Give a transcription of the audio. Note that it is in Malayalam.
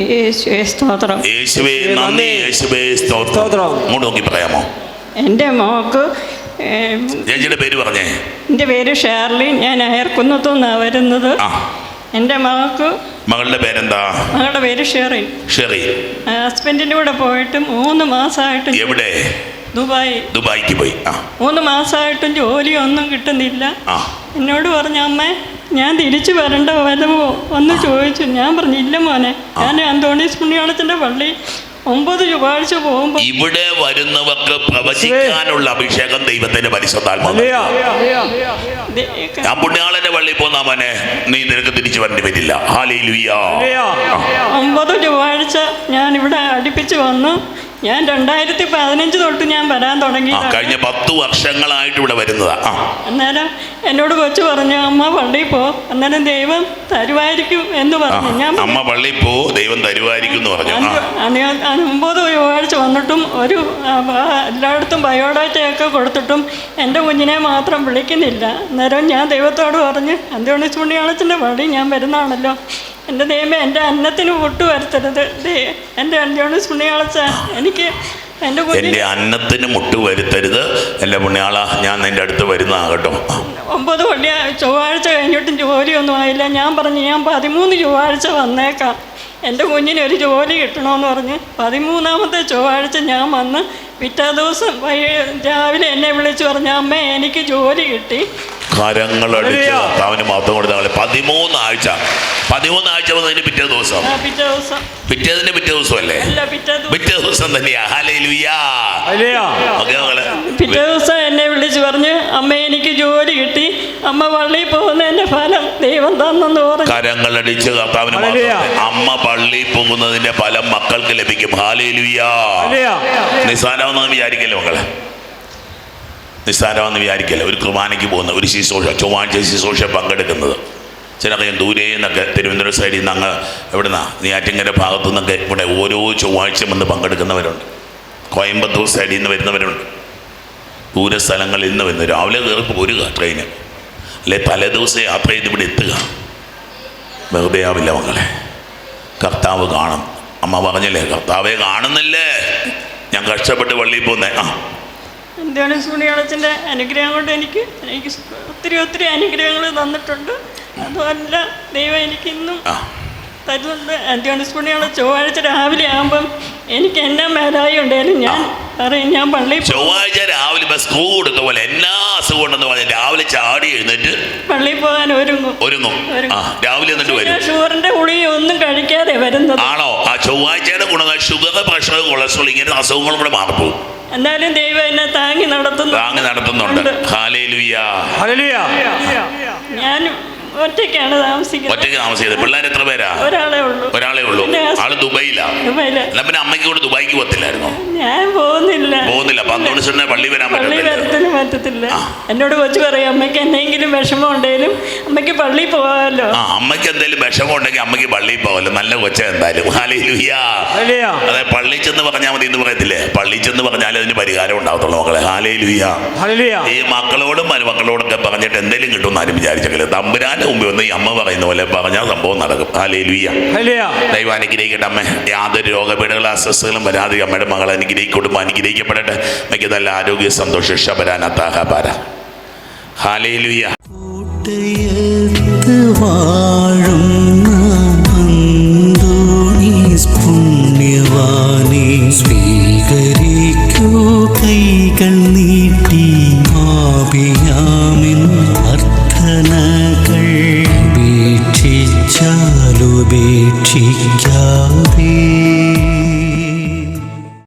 യേശുവേ സ്തോത്രം. യേശുവേ നന്ദി യേശുവേ സ്തോത്രം. അങ്ങോട്ട് നോക്കി പറയാമോ? എന്റെ മോക്ക് ചേച്ചിയുടെ പേര് പറഞ്ഞേ. എന്റെ പേര് ഷേർലി ഞാൻ അയർക്കുന്നത്തു നിന്നാണ് വരുന്നത് എന്റെ മകൾക്ക് മകളുടെ പേരെന്താ? മകളുടെ പേര് ഷെറി. ഷെറി. ഹസ്ബൻഡിന്റെ കൂടെ പോയിട്ട് മൂന്ന് മാസമായിട്ട് എവിടെ? ദുബായി. ദുബായിക്ക് പോയി. മൂന്ന് മാസമായിട്ടും ജോലിയൊന്നും കിട്ടുന്നില്ല. ആ. എന്നോട് പറഞ്ഞ അമ്മേ ഞാൻ തിരിച്ചു വരണ്ട വരുമോ ഒന്ന് ചോദിച്ചു. ഞാൻ പറഞ്ഞു ഇല്ല മോനെ. ഞാൻ അന്തോണീസ് പുണ്യാളത്തിന്റെ പള്ളി ഒമ്പത് ചൊവ്വാഴ്ച പോകുമ്പോ ഇവിടെ വരുന്നവർക്ക് പ്രവചിക്കാനുള്ള അഭിഷേകം ദൈവത്തിന്റെ പരിശുദ്ധാത്മാവ് ഞാൻ പുണ്യാളന്റെ പള്ളിയിൽ പോന്നാ മോനെ. നീ നിനക്ക് തിരിച്ചു വരേണ്ടി വരില്ല. ഹാലേ ലുയ്യാ ഒമ്പത് ചൊവ്വാഴ്ച ഞാൻ ഇവിടെ അടുപ്പിച്ച് വന്നു. ഞാൻ രണ്ടായിരത്തി പതിനഞ്ച് തൊട്ട് ഞാൻ വരാൻ തുടങ്ങി കഴിഞ്ഞ പത്ത് വർഷങ്ങളായിട്ട് ഇവിടെ വരുന്നതാ. അന്നേരം എന്നോട് കൊച്ചു പറഞ്ഞു അമ്മ പള്ളിയിൽ പോ. അന്നേരം ദൈവം തരുവായിരിക്കും എന്ന് പറഞ്ഞു. ഞാൻ അമ്മ പള്ളിയിൽ പോ. ദൈവം തരുവായിരിക്കും എന്ന് പറഞ്ഞു. ഒമ്പത് ചൊവ്വാഴ്ച വന്നിട്ടും ഒരു എല്ലായിടത്തും ബയോഡാറ്റയൊക്കെ കൊടുത്തിട്ടും എന്റെ കുഞ്ഞിനെ മാത്രം വിളിക്കുന്നില്ല. അന്നേരം ഞാൻ ദൈവത്തോട് പറഞ്ഞ് അന്തോണിസ് പുണ്യാളത്തിന്റെ പള്ളി ഞാൻ വരുന്നതാണല്ലോ. എന്റെ ദൈവമേ എന്റെ അന്നത്തിന് പൊട്ടു വരുത്തരുത്. ദേ എന്റെ അന്തോണിസ് പുണ്യാളച്ച എനിക്ക് എന്റെ അന്നത്തിന് മുട്ട് വരുത്തരുത്. എന്റെ പുണ്യാള ഞാൻ നിന്റെ അടുത്ത് വരുന്നതാകട്ടോ. ഒമ്പത് വെള്ളി ചൊവ്വാഴ്ച കഴിഞ്ഞിട്ടും ജോലിയൊന്നും ആയില്ല. ഞാൻ പറഞ്ഞു ഞാൻ പതിമൂന്ന് ചൊവ്വാഴ്ച വന്നേക്കാം. എന്റെ കുഞ്ഞിന് ഒരു ജോലി കിട്ടണമെന്ന് പറഞ്ഞ് പതിമൂന്നാമത്തെ ചൊവ്വാഴ്ച ഞാൻ വന്ന് പിറ്റേ ദിവസം രാവിലെ എന്നെ വിളിച്ചു പറഞ്ഞു അമ്മ എനിക്ക് ജോലി കിട്ടി. കരങ്ങളടിച്ച് കർത്താവിന് മാത്രം കൊടുത്താൽ പതിമൂന്ന് ആഴ്ച പതിമൂന്ന് ആഴ്ച വന്നതിന് പിറ്റേ ദിവസം. പിറ്റേതിന്റെ പിറ്റേ ദിവസം. പിറ്റേതിന് പിറ്റേ ദിവസം അല്ലേ പിറ്റേ ദിവസം. തന്നെയാ. പിറ്റേ ദിവസം എന്നെ വിളിച്ചു പറഞ്ഞ് അമ്മ എനിക്ക് ജോലി കിട്ടി. അമ്മ പള്ളിയിൽ പോകുന്നതിന്റെ ഫലം ദൈവം തന്നെന്ന് പറഞ്ഞു. കരങ്ങൾ അടിച്ച് കർത്താവിന് അമ്മ പള്ളിയിൽ പോകുന്നതിന്റെ ഫലം മക്കൾക്ക് ലഭിക്കും. ഹാലേലുയാ നിസ്സാരമെന്ന് വിചാരിക്കല്ലോ മകളെ നിസ്സാരമെന്ന് വിചാരിക്കല്ല? ഒരു കുർബാനയ്ക്ക് പോകുന്ന ഒരു ശുശ്രൂഷ ചൊവ്വാഴ്ച ശുശ്രൂഷ പങ്കെടുക്കുന്നത്. ചിലറിയാം ദൂരെ നിന്നൊക്കെ തിരുവനന്തപുരം സൈഡിൽ നിന്ന് അങ്ങ് എവിടുന്നാ നെയ്യാറ്റിങ്ങര ഭാഗത്തു നിന്നൊക്കെ ഇവിടെ ഓരോ ചൊവ്വാഴ്ച വന്ന് പങ്കെടുക്കുന്നവരുണ്ട്. കോയമ്പത്തൂർ സൈഡിൽ നിന്ന് വരുന്നവരുണ്ട്. ദൂര സ്ഥലങ്ങളിൽ നിന്ന് വരുന്നു രാവിലെ കയറി പോരുക ട്രെയിന് അല്ലെ തലേദിവസം യാത്ര ചെയ്ത് ഇവിടെ എത്തുക. വെറുതെ ആവില്ല മകളെ കർത്താവ് കാണും. അമ്മ പറഞ്ഞില്ലേ കർത്താവെ കാണുന്നില്ലേ? ഞാൻ കഷ്ടപ്പെട്ട് വള്ളിയിൽ പോന്നേ. ആ. എന്താണ് സുണിയാളച്ചന്റെ അനുഗ്രഹം കൊണ്ട് എനിക്ക് എനിക്ക് ഒത്തിരി ഒത്തിരി അനുഗ്രഹങ്ങൾ തന്നിട്ടുണ്ട്. അതുമല്ല ദൈവം എനിക്ക് ഇന്നും ആ. തരുന്നുണ്ട്. എന്താണ് സുണിയാള ചൊവ്വാഴ്ച രാവിലെ ആകുമ്പം എനിക്ക് എന്നാ മേലായി ഉണ്ടായാലും ഞാൻ ഞാൻ പള്ളി ചൊവ്വാഴ്ച രാവിലെ ബസ് സ്കൂൾ കൊടുത്ത പോലെ എല്ലാ അസുഖം ഉണ്ടെന്ന് പറഞ്ഞ് രാവിലെ ചാടി എഴുന്നേറ്റ് പള്ളി പോകാൻ ഒരുങ്ങും. ആ രാവിലെ എന്നിട്ട് വരും. ഷുഗറിന്റെ ഗുളിക ഒന്നും കഴിക്കാതെ വരുന്നത്. ആണോ? ആ ചൊവ്വാഴ്ചയുടെ ഗുണങ്ങൾ ഷുഗർ പ്രഷർ കൊളസ്ട്രോൾ ഇങ്ങനെ അസുഖങ്ങളും കൂടെ മാറിപ്പോകും. എന്നാലും ദൈവം എന്നെ താങ്ങി നടത്തുന്നു. താങ്ങി നടത്തുന്നുണ്ട്. ഞാൻ ഒറ്റയ്ക്കാണ് താമസിക്കുന്നത്. ഒറ്റയ്ക്ക് താമസിക്കുന്നത്. പിള്ളേർ എത്ര പേരാ? ഒരാളെ ഉള്ളൂ. ഒരാളെ ഉള്ളൂ. ആൾ ദുബൈയിലാ. ദുബൈയിലാ. പിന്നെ അമ്മയ്ക്ക് കൂടെ ദുബായിക്ക് പോകത്തില്ലായിരുന്നോ? ഞാൻ പോകുന്നില്ല. പോകുന്നില്ല. ദിവസം പള്ളി വരാൻ പള്ളി വരത്തിന് പറ്റത്തില്ല. എന്നോട് കൊച്ചു പറയും അമ്മയ്ക്ക് എന്തെങ്കിലും വിഷമം ഉണ്ടെങ്കിലും അമ്മയ്ക്ക് പള്ളി പോകാമല്ലോ. ആ അമ്മയ്ക്ക് എന്തെങ്കിലും വിഷമം ഉണ്ടെങ്കിൽ അമ്മയ്ക്ക് പള്ളിയിൽ പോകാമല്ലോ. നല്ല കൊച്ച എന്തായാലും. അതെ പള്ളി ചെന്ന് പറഞ്ഞാൽ മതി എന്ന് പറയത്തില്ലേ? പള്ളി ചെന്ന് പറഞ്ഞാൽ അതിന് പരിഹാരം ഉണ്ടാവത്തുള്ളൂ മക്കളെ. ഹാലേ ലുഹിയ ഈ മക്കളോടും മരുമക്കളോടൊക്കെ പറഞ്ഞിട്ട് എന്തെങ്കിലും കിട്ടുമെന്ന് ആരും വിചാരിച്ചെങ്കിൽ തമ്പുരാന്റെ മുമ്പ് വന്ന് ഈ അമ്മ പറയുന്ന പോലെ പറഞ്ഞാൽ സംഭവം നടക്കും. ഹാലേ ലുഹിയ ദൈവം അനുഗ്രഹിക്കട്ടെ അമ്മ. യാതൊരു രോഗപീഠകളും അസ്വസ്ഥകളും വരാതെ അമ്മയുടെ മകൾ അനുഗ്രഹിക്കും കുടുംബം അനുഗ്രഹിക്കപ്പെടട്ടെ. മിക്ക നല്ല ആരോഗ്യ സന്തോഷം. ശബരാനത്താഹാപാര ഹാലേ ലുയ്യ കൂട്ടയത്ത് വാഴുന്ന അന്തോണീസ് പുണ്യവാനെ. സ്വീകരിക്കൂ കൈകൾ